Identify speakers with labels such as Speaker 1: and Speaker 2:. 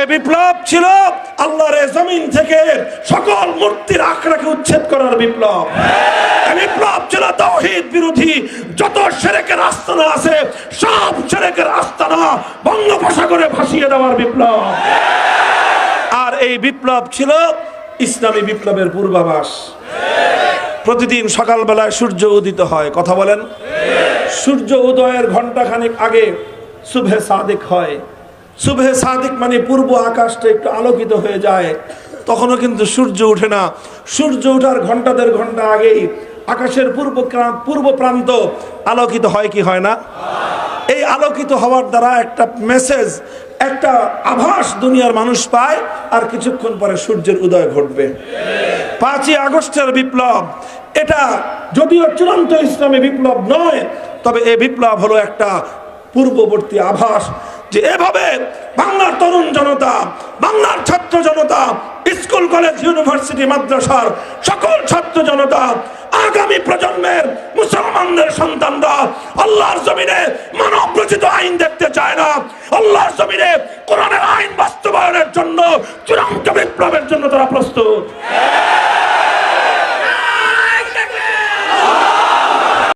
Speaker 1: এই বিপ্লব ছিল, আল্লাহর জমিন থেকে সকল মূর্তির আখড়াকে উচ্ছেদ করার বিপ্লব। বিপ্লব ছিল তৌহিদ বিরোধী, যত সেরেকের আস্তানা আছে, সব সেরেকের আস্তানা বঙ্গোপসাগরে ভাসিয়ে দেওয়ার বিপ্লব। আর এই বিপ্লব ছিল ইসলামী বিপ্লবের পূর্বাভাস। প্রতিদিন সকালবেলায় সূর্য উদিত হয়, কথা বলেন? সূর্য উদয়ের ঘণ্টা খানিক আগে শুভে সাদিক হয়। শুভে সাদিক মানে পূর্ব আকাশটা একটু আলোকিত হয়ে যায়। তখনও কিন্তু সূর্য ওঠে না। সূর্য ওঠার ঘণ্টা দেড় ঘণ্টা আগেই আকাশের পূর্ব পূর্ব প্রান্ত আলোকিত হয় কি হয় না? এই আলোকিত হওয়ার দ্বারা একটা মেসেজ একটা আভাস দুনিয়ার মানুষ পায় আর কিছুক্ষণ পরে সূর্যের উদয় ঘটবে। পাঁচই আগস্টের বিপ্লব, এটা যদিও চূড়ান্ত ইসলামী বিপ্লব নয়, তবে এই বিপ্লব হলো একটা পূর্ববর্তী আভাস। যে এভাবে বাংলার তরুণ জনতা, বাংলার ছাত্র জনতা, স্কুল, কলেজ, ইউনিভার্সিটি, মাদ্রাসার সকল ছাত্র জনতা, আগামী প্রজন্মের মুসলমানদের সন্তানরা আল্লাহর জমিনে মানব রচিত আইন দেখতে চায় না। আল্লাহর জমিনে কোরআনের আইন বাস্তবায়নের জন্য চূড়ান্ত বিপ্লবের জন্য তারা প্রস্তুত।